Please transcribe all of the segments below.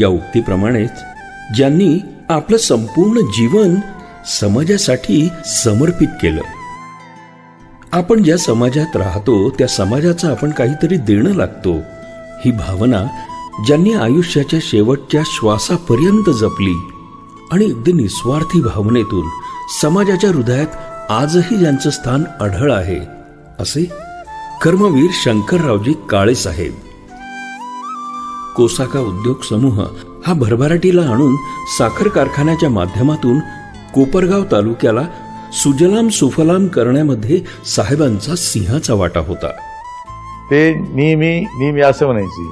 या उक्तीप्रमाणेच ज्यांनी आपलं संपूर्ण जीवन समाजासाठी समर्पित केलं. आपण ज्या समाजात राहतो त्या समाजाचं आपण काहीतरी देणं लागतो. ही भावना ज्यांनी आयुष्याच्या शेवटच्या श्वासापर्यंत जपली आणि अगदी निस्वार्थी भावनेतून समाजाच्या हृदयात आजही ज्यांचं स्थान आढळ आहे असे कर्मवीर शंकररावजी काळे साहेब. कोसाका उद्योग समूह हा भरभराटीला आणून साखर कारखान्याच्या माध्यमातून कोपरगाव तालुक्याला सुजलाम सुफलाम करण्यामध्ये साहेबांचा सिंहाचा वाटा होता. ते नेहमी नेहमी असं म्हणायची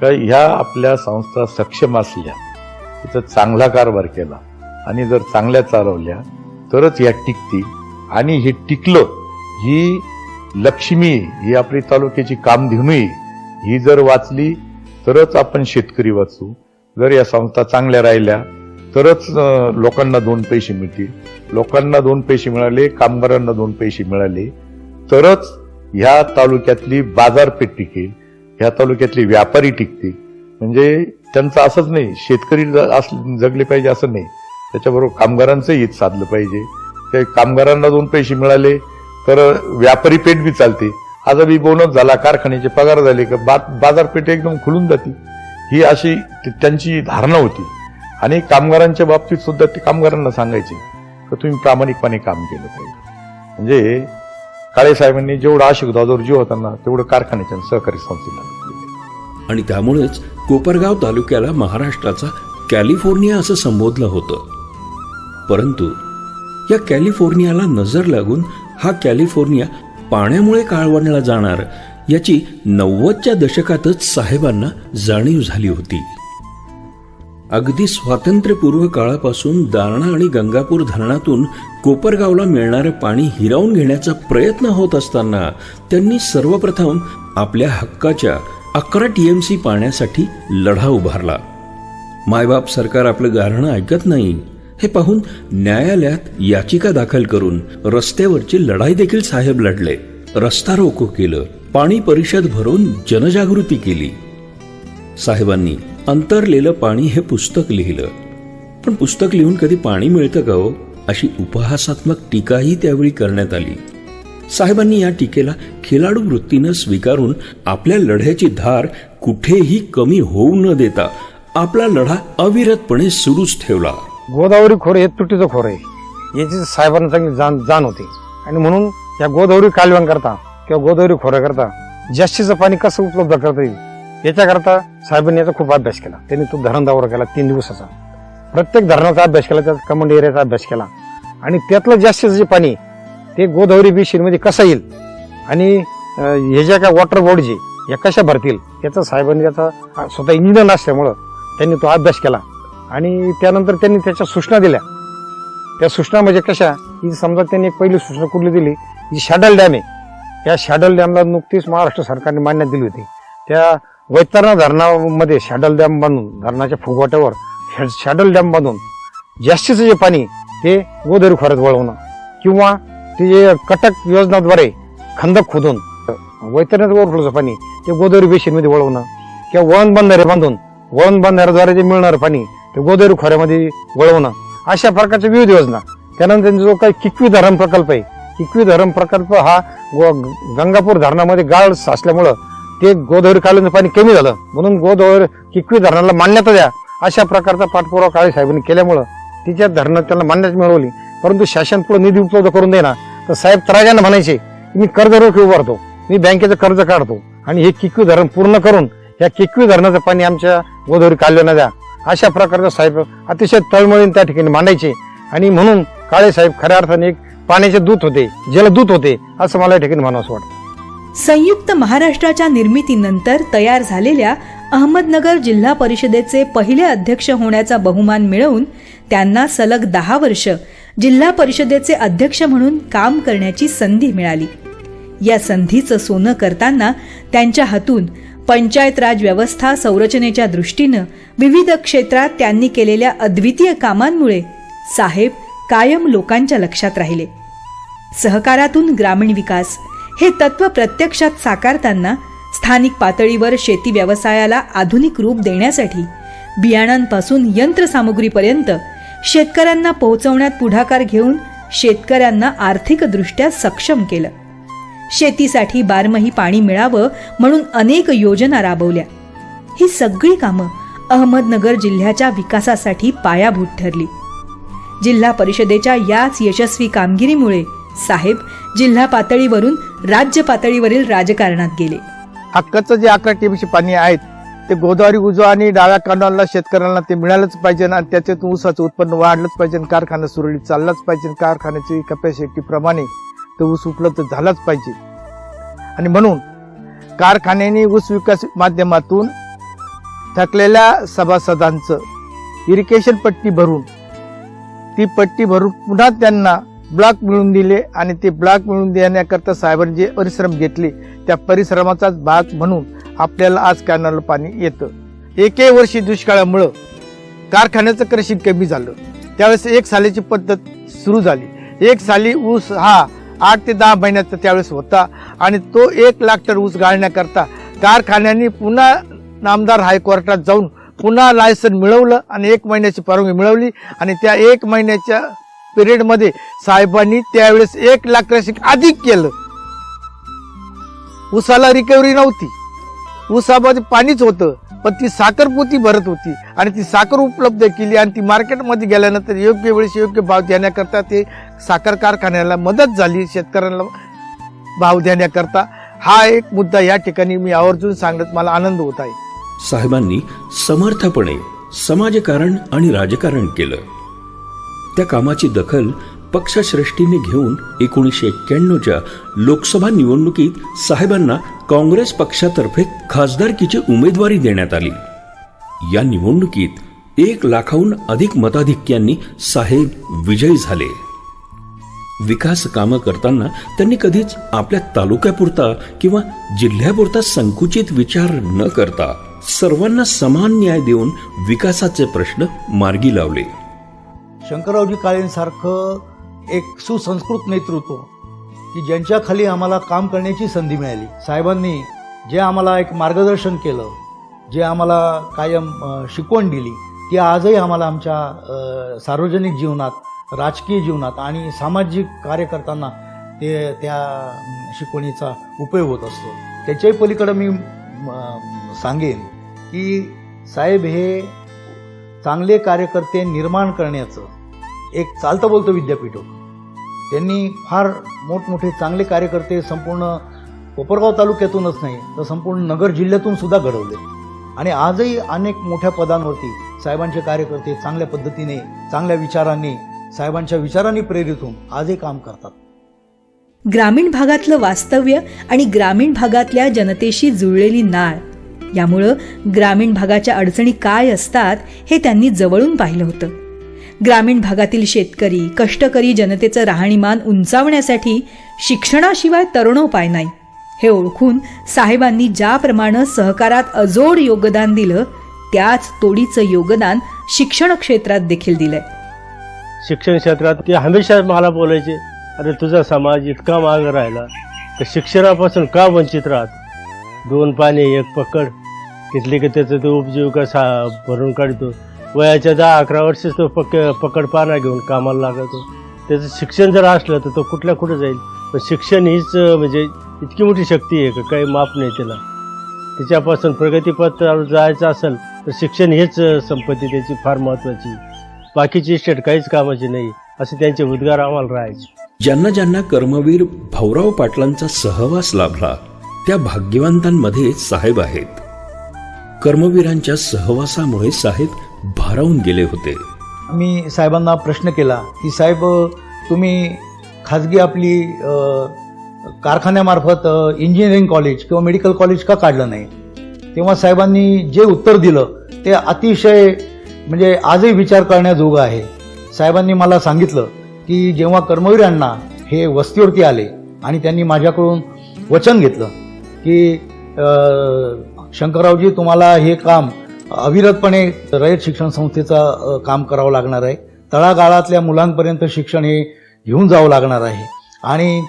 का ह्या आपल्या संस्था सक्षम असल्या तिथं चांगला कारभार केला आणि जर चांगल्या चालवल्या तरच या टिकतील आणि हे टिकलं ही लक्ष्मी ही आपली तालुक्याची कामधेनू ही जर वाचली तरच आपण शेतकरी वाचू. जर या संस्था चांगल्या राहिल्या तरच लोकांना दोन पैसे मिळतील. लोकांना दोन पैसे मिळाले कामगारांना दोन पैसे मिळाले तरच ह्या तालुक्यातली बाजारपेठ टिकेल ह्या तालुक्यातले व्यापारी टिकतील. म्हणजे त्यांचं असंच नाही शेतकरी अस- जगले पाहिजे असं नाही. त्याच्याबरोबर कामगारांचं हित साधलं पाहिजे. ते कामगारांना दोन पैसे मिळाले तर व्यापारी पेठ बी चालते. आज बी बोनस झाला कारखान्याचे पगार झाले का बा बाजारपेठ एकदम खुलून जाते. ही अशी त्यांची धारणा होती. आणि कामगारांच्या बाबतीत सुद्धा ते कामगारांना सांगायचे तर तुम्ही प्रामाणिकपणे काम केलं पाहिजे. म्हणजे काळे साहेबांनी जेवढं आशिकदादावर जीव होताना तेवढं कारखान्याच्या सहकारी संस्थेला आणि त्यामुळेच कोपरगाव तालुक्याला महाराष्ट्राचा कॅलिफोर्निया असं संबोधलं होतं. परंतु या कॅलिफोर्नियाला नजर लागून हा कॅलिफोर्निया पाण्यामुळे काळवणला जाणार याची नव्वदच्या दशकातच साहेबांना जाणीव झाली होती. अगदी स्वातंत्र्यपूर्व काळापासून दारणा आणि गंगापूर धरणातून कोपरगावला मिळणारं पाणी हिरावून घेण्याचा प्रयत्न होत असताना त्यांनी सर्वप्रथम आपल्या हक्काच्या अकरा टीएमसी पाण्यासाठी लढा उभारला. मायबाप सरकार आपलं गारणं ऐकत नाही. हे पाहून न्यायालयात याचिका दाखल करून रस्त्यावरची लढाई देखील साहेब लढले. रस्ता रोको केलं पाणी परिषद भरून जनजागृती केली. साहेबांनी अंतरलेलं पाणी हे पुस्तक लिहिलं. पण पुस्तक लिहून कधी पाणी मिळतं का हो? अशी उपहासात्मक टीकाही त्यावेळी करण्यात आली. साहेबांनी या टीकेला खिलाडू वृत्तीनं स्वीकारून आपल्या लढ्याची धार कुठेही कमी होऊ न देता आपला लढा अविरतपणे सुरूच ठेवला. गोदावरी खोरे हे तुटीचं खोर. आहे याची साहेबांना चांगली जाण जाण होती. आणि म्हणून या गोदावरी कालव्यांकरता किंवा गोदावरी खोऱ्याकरता जास्तीचं पाणी कसं उपलब्ध करता येईल? याच्याकरता साहेबांनी याचा खूप अभ्यास केला. त्यांनी तो धरण दौरा केला तीन दिवसाचा. प्रत्येक धरणाचा अभ्यास केला त्यात कमांड एरियाचा अभ्यास केला. आणि त्यातलं जास्तीचं जे पाणी ते गोदावरी बेशीनमध्ये कसं येईल? आणि हे ज्या काय वॉटर बॉडी जे या कशा भरतील? याचा साहेबांनी त्याचा स्वतः इंजिनियर असल्यामुळं त्यांनी तो अभ्यास केला. आणि त्यानंतर त्यांनी त्याच्या सूचना दिल्या. त्या सूचना म्हणजे कशा? की समजा त्यांनी एक पहिली सूचना कुठली दिली? जी शॅडल डॅम आहे. त्या शॅडल डॅमला नुकतीच महाराष्ट्र सरकारने मान्यता दिली होती. त्या वैतरणा धरणामध्ये शॅडल डॅम बांधून धरणाच्या फुगवट्यावर शॅडल डॅम बांधून जास्तीचं जे पाणी ते गोदावरी खोऱ्यात वळवणं किंवा ते जे कटक योजनाद्वारे खंदक खोदून वैतरणात ओव्हरफ्लोचं पाणी ते गोदावरी बेशीनमध्ये वळवणं किंवा वळण बंधारे बांधून वळण बंधाऱ्याद्वारे जे मिळणारं पाणी ते गोदावरी खोऱ्यामध्ये वळवणं अशा प्रकारच्या विविध योजना. त्यानंतर जो काही किकवी धरण प्रकल्प आहे किकवी धरण प्रकल्प हा गो- गंगापूर धरणामध्ये गाळ साचल्यामुळं ते गोदावरी कालव्याचं पाणी कमी झालं. म्हणून गोदावरी किकवी धरणाला मान्यता द्या अशा प्रकारचा पाठपुरावा काळे साहेबांनी केल्यामुळं तिच्या धरणात त्यांना मान्यता मिळवली. परंतु शासन पुढे निधी उपलब्ध करून देणार तर साहेब तराजानं म्हणायचे मी कर्ज रोख उभारतो मी बँकेचं कर्ज काढतो आणि हे किकवी धरण पूर्ण करून या किकवी धरणाचं पाणी आमच्या गोदावरी कालव्यांना द्या. अशा प्रकारचा साहेब अतिशय तळमळीने त्या ठिकाणी मांडायचे. आणि म्हणून काळे साहेब खऱ्या अर्थाने एक पाण्याचे दूत होते जलदूत होते असं मला या ठिकाणी म्हणावं वाटतं. संयुक्त महाराष्ट्राच्या निर्मितीनंतर तयार झालेल्या अहमदनगर जिल्हा परिषदेचे पहिले अध्यक्ष होण्याचा बहुमान मिळवून त्यांना सलग दहा वर्ष जिल्हा परिषदेचे अध्यक्ष म्हणून काम करण्याची संधी मिळाली. या संधीचं सोनं करताना त्यांच्या हातून पंचायत राज व्यवस्था संरचनेच्या दृष्टीनं विविध क्षेत्रात त्यांनी केलेल्या अद्वितीय कामांमुळे साहेब कायम लोकांच्या लक्षात राहिले. सहकारातून ग्रामीण विकास हे तत्व प्रत्यक्षात साकारताना स्थानिक पातळीवर शेती व्यवसायाला आधुनिक रूप देण्यासाठी बियाणांपासून यंत्रसामुग्रीपर्यंत शेतकऱ्यांना पोहोचवण्यात पुढाकार घेऊन शेतकऱ्यांना आर्थिकदृष्ट्या सक्षम केलं. शेतीसाठी बारमही पाणी मिळावं म्हणून अनेक योजना राबवल्या. ही सगळी कामं अहमदनगर जिल्ह्याच्या विकासासाठी पायाभूत ठरली. जिल्हा परिषदेच्या याच यशस्वी कामगिरीमुळे साहेब जिल्हा पातळीवरून राज्य पातळीवरील राजकारणात गेले. हक्काचं जे अकरा टीएमसी पाणी आहेत ते गोदावरी उजवा आणि डाव्या कानाला शेतकऱ्यांना ते मिळालंच पाहिजे आणि त्याच्यातून ऊसाचं उत्पन्न वाढलंच पाहिजे कारखाना सुरळीत चाललाच पाहिजे. कारखान्याची कपॅसिटी प्रमाणे तर ऊस उपलब्ध झालाच पाहिजे. आणि म्हणून कारखान्याने ऊस विकास माध्यमातून थकलेल्या सभासदांचं इरिगेशन पट्टी भरून ती पट्टी भरून पुन्हा त्यांना ब्लॉक मिळून दिले आणि ते ब्लॉक मिळून देण्याकरता साहेबांनी जे परिश्रम घेतले त्या परिश्रमाचाच भाग म्हणून आपल्याला आज कॅनलला पाणी येतं. एके वर्षी दुष्काळामुळं कारखान्याचं क्रशिंग कमी झालं. त्यावेळेस एक सालीची पद्धत सुरू झाली. एक साली ऊस हा आठ ते दहा महिन्याचा त्यावेळेस होता. आणि तो एक लाख टन ऊस गाळण्याकरता कारखान्यांनी पुन्हा नामदार हायकोर्टात जाऊन पुन्हा लायसन मिळवलं आणि एक महिन्याची परवानगी मिळवली. आणि त्या एक महिन्याच्या पिरियडमध्ये साहेबांनी त्यावेळेस एक लाख क्रशिंग अधिक केलं. ऊसाला रिकव्हरी नव्हती. ऊसामध्ये पाणीच होतं. पण ती साखरपोती भरत होती आणि ती साखर उपलब्ध केली आणि ती मार्केटमध्ये गेल्यानंतर योग्य वेळेस योग्य भाव देण्याकरता ते साखर कारखान्याला मदत झाली शेतकऱ्यांना भाव देण्याकरता. हा एक मुद्दा या ठिकाणी मी आवर्जून सांगण्यात मला आनंद होत आहे. साहेबांनी समर्थपणे समाजकारण आणि राजकारण केलं. त्या कामाची दखल पक्षश्रेष्ठीने घेऊन एकोणीसशे एक्क्याण्णवच्या लोकसभा निवडणुकीत साहेबांना काँग्रेस पक्षातर्फे खासदारकीची उमेदवारी देण्यात आली. या निवडणुकीत एक लाखाहून अधिक मताधिक्यांनी साहेब विजयी झाले. विकास कामं करताना त्यांनी कधीच आपल्या तालुक्यापुरता किंवा जिल्ह्यापुरता संकुचित विचार न करता सर्वांना समान न्याय देऊन विकासाचे प्रश्न मार्गी लावले. शंकररावजी काळेंसारखं एक सुसंस्कृत नेतृत्व की ज्यांच्याखाली आम्हाला काम करण्याची संधी मिळाली. साहेबांनी जे आम्हाला एक मार्गदर्शन केलं जे आम्हाला कायम शिकवण दिली ती आजही आम्हाला आमच्या सार्वजनिक जीवनात राजकीय जीवनात आणि सामाजिक कार्य करताना ते त्या शिकवणीचा उपयोग होत असतो. त्याच्याही पलीकडं मी सांगेन की साहेब हे चांगले कार्यकर्ते निर्माण करण्याचं एक चालतं बोलतं विद्यापीठ होतं. त्यांनी फार मोठमोठे चांगले कार्यकर्ते संपूर्ण कोपरगाव तालुक्यातूनच नाही तर संपूर्ण नगर जिल्ह्यातून सुद्धा घडवले. आणि आजही अनेक मोठ्या पदांवरती साहेबांचे कार्यकर्ते चांगल्या पद्धतीने चांगल्या विचारांनी साहेबांच्या विचारांनी प्रेरित होऊन आजही काम करतात. ग्रामीण भागातलं वास्तव्य आणि ग्रामीण भागातल्या जनतेशी जुळलेली नाळ यामुळं ग्रामीण भागाच्या अडचणी काय असतात हे त्यांनी जवळून पाहिलं होतं. ग्रामीण भागातील शेतकरी कष्टकरी जनतेचं राहणीमान उंचावण्यासाठी शिक्षणाशिवाय तरुणोपाय नाही. हे ओळखून साहेबांनी ज्याप्रमाणे सहकारात अजोड योगदान दिलं त्याच तोडीचं योगदान शिक्षण क्षेत्रात देखील दिलंय. शिक्षण क्षेत्रात ते हमेशा मला बोलायचे अरे तुझा समाज इतका माग राहिला तर शिक्षणापासून का वंचित राहत? दोन पाणी एक पकड. घेतली की त्याचं तो उपजीविका सा भरून काढतो. वयाच्या दहा अकरा वर्षीच तो पक पकड पाना घेऊन कामाला लागतो त्याचं शिक्षण जर असलं तर तो कुठल्या कुठं जाईल? पण शिक्षण हीच म्हणजे इतकी मोठी शक्ती आहे का काही माप नाही त्याला. त्याच्यापासून प्रगतीपथावर जायचं असेल तर शिक्षण हेच संपत्ती त्याची फार महत्त्वाची. बाकीची स्टेट काहीच कामाची नाही असे त्यांचे उद्गार आम्हाला राहायचे. ज्यांना ज्यांना कर्मवीर भाऊराव पाटलांचा सहवास लाभला त्या भाग्यवंतांमध्ये साहेब आहेत. कर्मवीरांच्या सहवासामुळे साहेब भारावून गेले होते. मी साहेबांना प्रश्न केला की साहेब तुम्ही खाजगी आपली कारखान्यामार्फत इंजिनिअरिंग कॉलेज किंवा मेडिकल कॉलेज का काढलं नाही? तेव्हा साहेबांनी जे उत्तर दिलं ते अतिशय म्हणजे आजही विचार करण्याजोगं आहे. साहेबांनी मला सांगितलं की जेव्हा कर्मवीरांना हे वस्तीवरती आले आणि त्यांनी माझ्याकडून वचन घेतलं की शंकररावजी तुम्हाला हे काम अविरतपणे रयत शिक्षण संस्थेचं काम करावं लागणार आहे. तळागाळातल्या मुलांपर्यंत शिक्षण हे घेऊन जावं लागणार आहे. आणि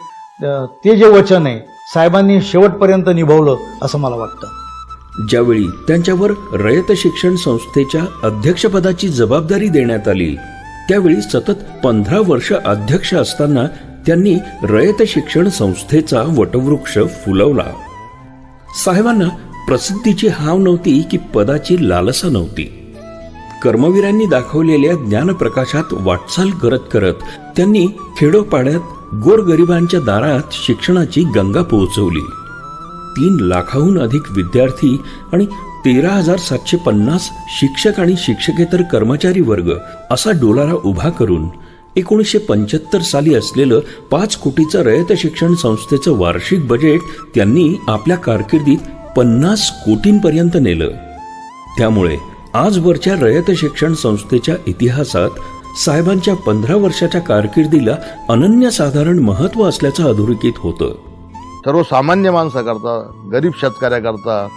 ते जे वचन आहे साहेबांनी शेवटपर्यंत निभावलं असं मला वाटतं. ज्यावेळी त्यांच्यावर रयत शिक्षण संस्थेच्या अध्यक्षपदाची जबाबदारी देण्यात आली त्यावेळी सतत पंधरा वर्ष अध्यक्ष असताना त्यांनी रयत शिक्षण संस्थेचा वटवृक्ष फुलवला. साहेबांना प्रसिद्धीची हाव नव्हती की पदाची लालसा नव्हती. कर्मवीरांनी दाखवलेल्या ज्ञानप्रकाशात वाटचाल करत करत त्यांनी खेडोपाड्यात गोरगरिबांच्या दारात शिक्षणाची गंगा पोहोचवली. तीन लाखाहून अधिक विद्यार्थी आणि तेरा हजार सातशे पन्नास शिक्षक आणि शिक्षकेतर कर्मचारी वर्ग असा डोलारा उभा करून एकोणीसशे पंच्याहत्तर साली असलेलं पाच कोटीचं रयत शिक्षण संस्थेचं वार्षिक बजेट त्यांनी आपल्या कारकिर्दीत पन्नास कोटींपर्यंत नेलं. त्यामुळे आजवरच्या रयत शिक्षण संस्थेच्या इतिहासात साहेबांच्या पंधरा वर्षाच्या कारकिर्दीला अनन्यसाधारण महत्त्व असल्याचं अधोरेखित होतं. सर्वसामान्य माणसाकरता गरीब शेतकऱ्याकरता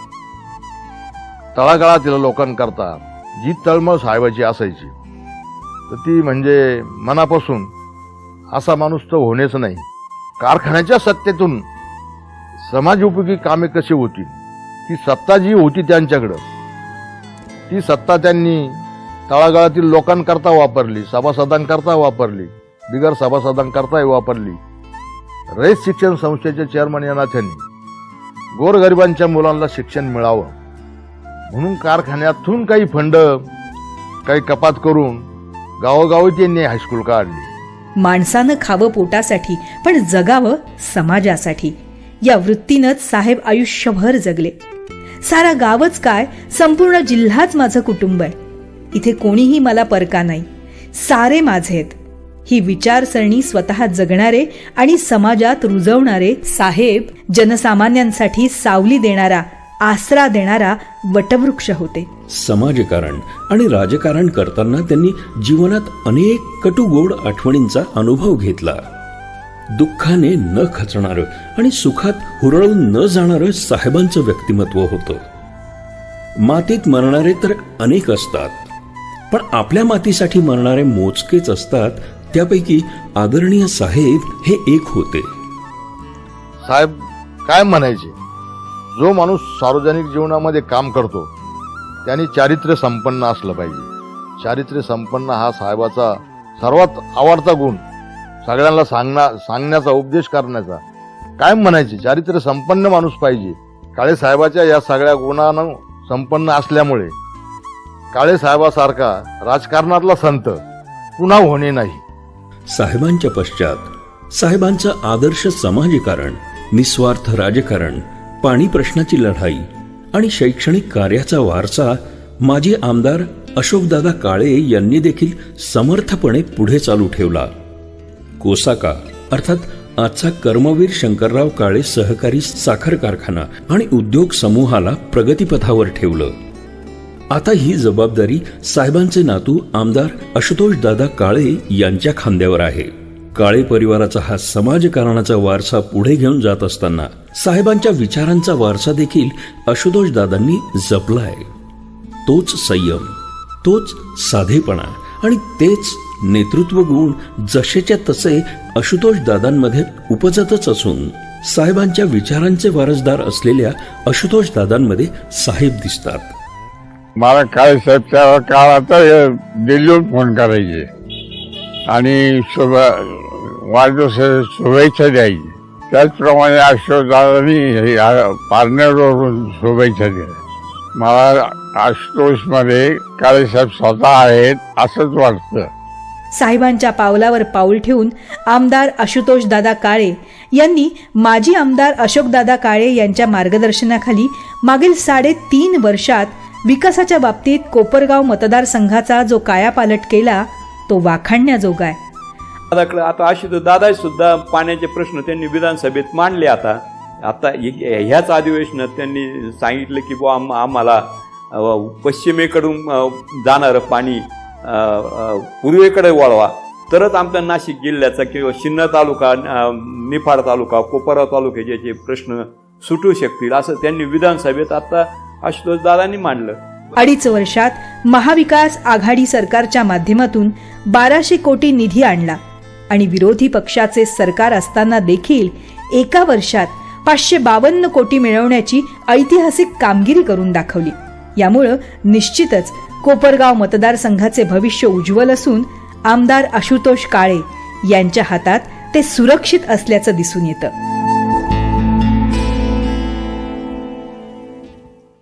तळागाळातील लोकांकरता जी तळमळ साहेबाची असायची तर ती म्हणजे मनापासून असा माणूस तर होणेच नाही. कारखान्याच्या सत्तेतून समाजोपयोगी कामे कशी होती ती सत्ता जी होती त्यांच्याकडं ती सत्ता त्यांनी तळागाळातील लोकांकरता वापरली सभासदांकरता वापरली बिगर सभासदांकरताही वापरली. रयत शिक्षण संस्थेचे चेअरमन या नात्यांनी गोरगरिबांच्या मुलांना शिक्षण मिळावं. म्हणून कारखान्यातून काही फंड काही कपात करून गावोगावी त्यांनी हायस्कूल काढली. माणसानं खावं पोटासाठी पण जगावं समाजासाठी. या वृत्तीनंच साहेब आयुष्यभर जगले. सारा गावच काय? संपूर्ण जिल्हाच माझं कुटुंब आहे. इथे कोणीही मला परका नाही. सारे माझे आहेत. ही विचारसरणी स्वतः जगणारे आणि समाजात रुजवणारे साहेब जनसामान्यांसाठी सावली देणारा आसरा देणारा वटवृक्ष होते. समाजकारण आणि राजकारण करताना त्यांनी जीवनात अनेक कटू गोड आठवणींचा अनुभव घेतला. दुःखाने न खचणारं आणि सुखात हुरळून न जाणारं साहेबांचं व्यक्तिमत्व होतं. मातीत मरणारे तर अनेक असतात पण आपल्या मातीसाठी मरणारे मोजकेच असतात त्यापैकी आदरणीय साहेब हे एक होते. साहेब काय म्हणायचे? जो माणूस सार्वजनिक जीवनामध्ये काम करतो त्यांनी चारित्र्य संपन्न असलं पाहिजे. चारित्र्य संपन्न हा साहेबाचा सर्वात आवडता गुण. सगळ्यांना सांगणार सांगण्याचा उपदेश करण्याचा. काय म्हणायचे चारित्र्य संपन्न माणूस पाहिजे. काळे साहेबाच्या या सगळ्या गुणानं संपन्न असल्यामुळे. काळे साहेबासारखा राजकारणातला संत पुन्हा होणे नाही. साहेबांच्या पश्चात साहेबांचं आदर्श समाजकारण निस्वार्थ राजकारण पाणी प्रश्नाची लढाई आणि शैक्षणिक कार्याचा वारसा माजी आमदार अशोकदादा काळे यांनी देखील समर्थपणे पुढे चालू ठेवला. कोसाका अर्थात आजचा कर्मवीर शंकरराव काळे सहकारी साखर कारखाना आणि उद्योग समूहाला प्रगतीपथावर ठेवलं. आता ही जबाबदारी साहेबांचे नातू आमदार आशुतोष दादा काळे यांच्या खांद्यावर आहे. काळे परिवाराचा हा समाजकारणाचा वारसा पुढे घेऊन जात असताना साहेबांच्या विचारांचा वारसा देखील आशुतोष दादांनी जपलाय. तोच संयम तोच साधेपणा आणि तेच नेतृत्व गुण जसेच्या तसे आशुतोष दादांमध्ये उपजतच असून साहेबांच्या विचारांचे वारसदार असलेल्या आशुतोष दादांमध्ये साहेब दिसतात. मला काय साहेब त्या काळात दिल्लीहून फोन करायचे. आणि शुभ वाढदिवस शुभेच्छा द्यायची. त्याचप्रमाणे अशोकदादांनी पार्नरवरून शुभेच्छा दिल्या. मला आशुतोषमध्ये काळेसाहेब स्वतः आहेत असंच वाटतं. साहेबांच्या पावलावर पाऊल ठेवून आमदार आशुतोष दादा काळे यांनी माजी आमदार अशोकदादा काळे यांच्या मार्गदर्शनाखाली मागील साडेतीन वर्षात विकासाच्या बाबतीत कोपरगाव मतदारसंघाचा जो कायापालट केला तो वाखाणण्याजोगा आहे. दादाकडे आता अशी दादा सुद्धा पाण्याचे प्रश्न त्यांनी विधानसभेत मांडले आता. आता ह्याच अधिवेशनात त्यांनी सांगितलं की बुवा आम आम्हाला पश्चिमेकडून जाणारं पाणी पूर्वेकडे वळवा. तरच आमच्या नाशिक जिल्ह्याचा किंवा शिन्नर तालुका निफाड तालुका कोपरा तालुक्याचे जे प्रश्न सुटू शकतील असं त्यांनी विधानसभेत आता आशुतोष दादांनी मांडलं. अडीच वर्षात महाविकास आघाडी सरकारच्या माध्यमातून बाराशे कोटी निधी आणला आणि विरोधी पक्षाचे सरकार असताना देखील एका वर्षात पाचशे बावन्न कोटी मिळवण्याची ऐतिहासिक कामगिरी करून दाखवली. यामुळं निश्चितच कोपरगाव मतदारसंघाचे भविष्य उज्ज्वल असून आमदार आशुतोष काळे यांच्या हातात ते सुरक्षित असल्याचं दिसून येतं.